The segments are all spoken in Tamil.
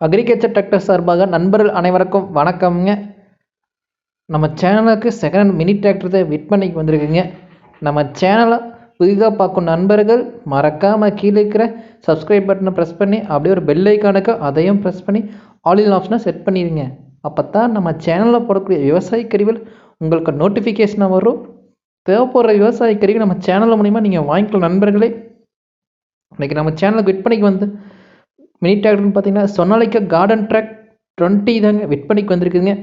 அக்ரிகல்ச்சர் டிராக்டர் சார்பாக நண்பர்கள் அனைவருக்கும் வணக்கம்ங்க. நம்ம சேனலுக்கு செகண்ட் ஹேண்ட் மினி டிராக்டர் விற்பனைக்கு வந்திருக்குங்க. நம்ம சேனலை புதிதாக பார்க்கும் நண்பர்கள் மறக்காமல் கீழே இருக்கிற சப்ஸ்கிரைப் பட்டனை ப்ரெஸ் பண்ணி அப்படியே ஒரு பெல் ஐக்கானுக்கு அதையும் ப்ரெஸ் பண்ணி ஆல் இன் ஆப்ஷனை செட் பண்ணிடுங்க அப்போ தான் நம்ம சேனலில் போடக்கூடிய விவசாய கருவிகள் உங்களுக்கு நோட்டிஃபிகேஷனாக வரும். தேவைப்படுற விவசாய கருவி நம்ம சேனல் மூலிமா நீங்கள் வாங்கிக்கலாம் நண்பர்களே. இன்றைக்கி நம்ம சேனலுக்கு விற்பனைக்கு வந்து மினி டிராக்டர்னு பார்த்தீங்கன்னா சொன்னாலிக்கா கார்டன் ட்ராக் டுவெண்ட்டி தாங்க விற்பனைக்கு வந்திருக்குதுங்க.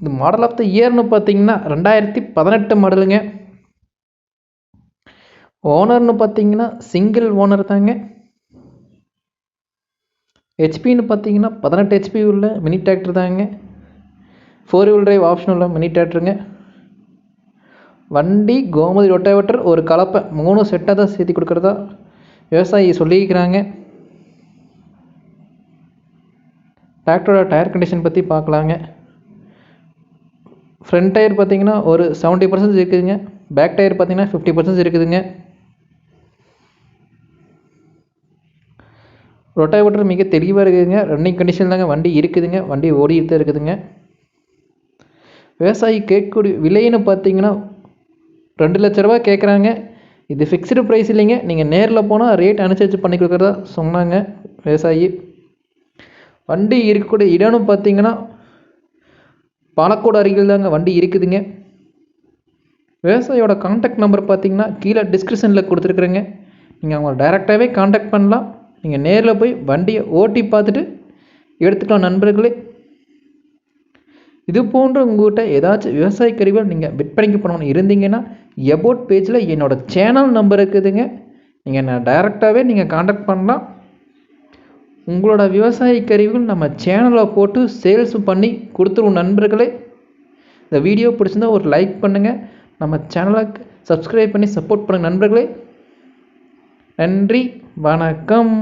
இந்த மாடல் ஆஃப் த இயர்னு பார்த்தீங்கன்னா ரெண்டாயிரத்தி பதினெட்டு மாடலுங்க ஓனர்னு பார்த்தீங்கன்னா சிங்கிள் ஓனர் தாங்க. ஹெச்பின்னு பார்த்தீங்கன்னா பதினெட்டு ஹெச்பி உள்ள மினி டிராக்டர் தாங்க. ஃபோர் வீல் டிரைவ் ஆப்ஷன் உள்ள மினி டிராக்டருங்க வண்டி கோமதி ரொட்டாவேட்டர் ஒரு கலப்பை மூணு செட்டாக தான் சேர்த்து கொடுக்குறதா? விவசாயி சொல்லியிருக்கிறாங்க. டிராக்டரோட டயர் கண்டிஷன் பற்றி பார்க்கலாங்க. ஃப்ரண்ட் டயர் பார்த்தீங்கன்னா ஒரு செவன்ட்டி பர்சன்ட் இருக்குதுங்க. பேக் டயர் பார்த்தீங்கன்னா ஃபிஃப்டி பர்சன்ட் இருக்குதுங்க. ரொட்டாவேட்டர் மிக தெளிவாக இருக்குதுங்க. ரன்னிங் கண்டிஷன் தாங்க வண்டி இருக்குதுங்க. வண்டி ஓடிட்டு தான் இருக்குதுங்க. விவசாயி கேட்கக்கூடிய விலைன்னு பார்த்தீங்கன்னா ரெண்டு லட்ச ரூபா கேட்குறாங்க. இது ஃபிக்ஸ்டு ப்ரைஸ் இல்லைங்க. நீங்கள் நேரில் போனால் ரேட் அனுசரித்து பண்ணி கொடுக்குறதா சொன்னாங்க விவசாயி. வண்டி இருக்கக்கூடிய இடம்னு பார்த்தீங்கன்னா பாலக்கோடு அருகில் தாங்க வண்டி இருக்குதுங்க. விவசாயியோட காண்டாக்ட் நம்பர் பார்த்தீங்கன்னா கீழே டிஸ்கிரிப்ஷனில் கொடுத்துருக்குறேங்க. நீங்கள் அவங்கள டைரெக்டாகவே காண்டாக்ட் பண்ணலாம். நீங்கள் நேரில் போய் வண்டியை ஓட்டி பார்த்துட்டு எடுத்துக்கலாம் நண்பர்களே. இது போன்ற உங்கள்கிட்ட ஏதாச்சும் விவசாய கருவிகள் நீங்கள் விற்பனைக்கு பண்ணணும் இருந்தீங்கன்னா எபோட் பேஜில் என்னோடய சேனல் நம்பர் இருக்குதுங்க. நீங்கள் நான் டைரெக்டாகவே நீங்கள் காண்டாக்ட் பண்ணலாம். உங்களோட விவசாய கருவிகள் நம்ம சேனலில் போட்டு சேல்ஸ் பண்ணி கொடுத்துருவோம் நண்பர்களே. இந்த வீடியோ பிடிச்சிருந்தா ஒரு லைக் பண்ணுங்கள் நம்ம சேனலுக்கு சப்ஸ்கிரைப் பண்ணி சப்போர்ட் பண்ணுங்கள் நண்பர்களே. நன்றி வணக்கம்.